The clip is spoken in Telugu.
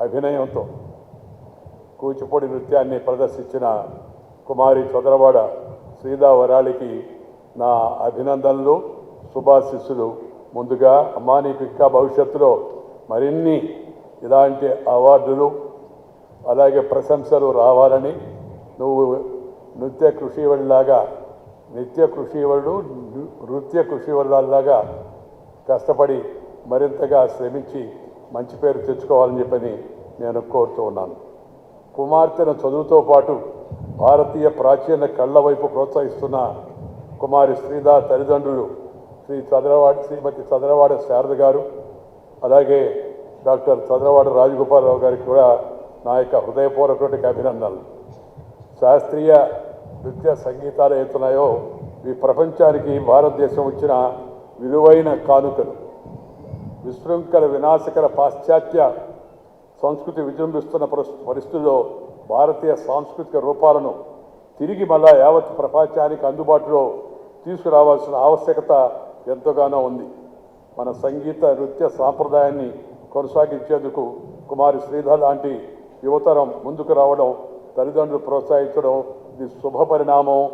అభినయంతో కూచిపూడి నృత్యాన్ని ప్రదర్శించిన కుమారి చొదరవాడ శ్రీదా వరాళికి నా అభినందనలు శుభాశిస్సులు. ముందుగా అమ్మా నీకు ఇంకా భవిష్యత్తులో మరిన్ని ఇలాంటి అవార్డులు అలాగే ప్రశంసలు రావాలని నువ్వు నృత్య కృషివడిలాగా నిత్య కృషివడు నృత్య కృషివడిలాగా కష్టపడి మరింతగా శ్రమించి మంచి పేరు తెచ్చుకోవాలని చెప్పని నేను కోరుతూ ఉన్నాను. కుమార్తెను చదువుతో పాటు భారతీయ ప్రాచీన కళ్ళ వైపు ప్రోత్సహిస్తున్న కుమారి శ్రీదా తల్లిదండ్రులు శ్రీ చదరవాడ శ్రీమతి చదరవాడ శారద గారు అలాగే డాక్టర్ చదరవాడ రాజగోపాలరావు గారికి కూడా నా యొక్క హృదయపూర్వకటి అభినందనలు. శాస్త్రీయ నృత్య సంగీతాలు ఏతున్నాయో ఈ ప్రపంచానికి భారతదేశం వచ్చిన విలువైన కానుకలు. విశృంఖల వినాశకర పాశ్చాత్య సంస్కృతి విజృంభిస్తున్న పరిస్థితుల్లో భారతీయ సాంస్కృతిక రూపాలను తిరిగి మళ్ళా యావత్ ప్రపంచానికి అందుబాటులో తీసుకురావాల్సిన ఆవశ్యకత ఎంతగానో ఉంది. మన సంగీత నృత్య సాంప్రదాయాన్ని కొనసాగించేందుకు కుమారి శ్రీధర్ లాంటి యువతరం ముందుకు రావడం తల్లిదండ్రులు ప్రోత్సహించడం ఇది శుభ పరిణామం.